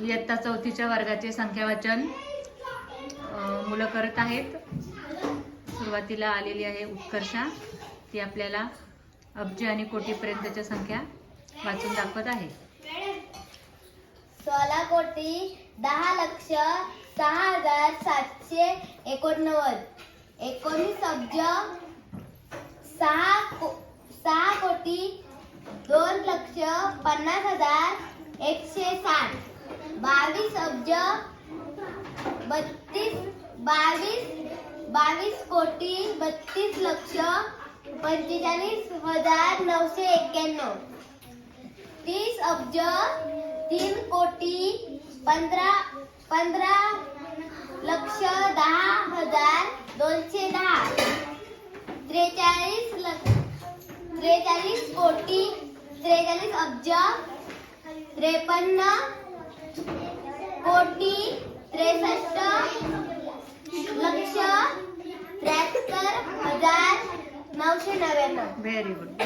इयत्ता चौथीच्या वर्गाचे संख्यावाचन मुलं करत आहेत. सुरुवातीला आलेली आहे उत्कर्षा. ती आपल्याला अब्ज आणि कोटीपर्यंतच्या संख्या वाचून दाखवत आहे. सोळा कोटी दहा लक्ष सहा हजार सातशे एकोणनव्वद. एकोणीस अब्ज सहा को- सहा कोटी दोन लक्ष पन्नास हजार एकशे साठ. बावीस अब्ज बत्तीस बावीस बावीस कोटी बत्तीस लक्ष पंचेचाळीस हजार नऊशे एक्क्याण्णव. तीस अब्ज तीन कोटी पंधरा पंधरा लक्ष दहा हजार दोनशे दहा. त्रेचाळीस लक्ष त्रेचाळीस कोटी त्रेचाळीस अब्ज त्रेपन्न कोटी त्रेसष्ट लक्ष त्र्याहत्तर हजार नऊशे नव्याण्णव व्हेरी गुड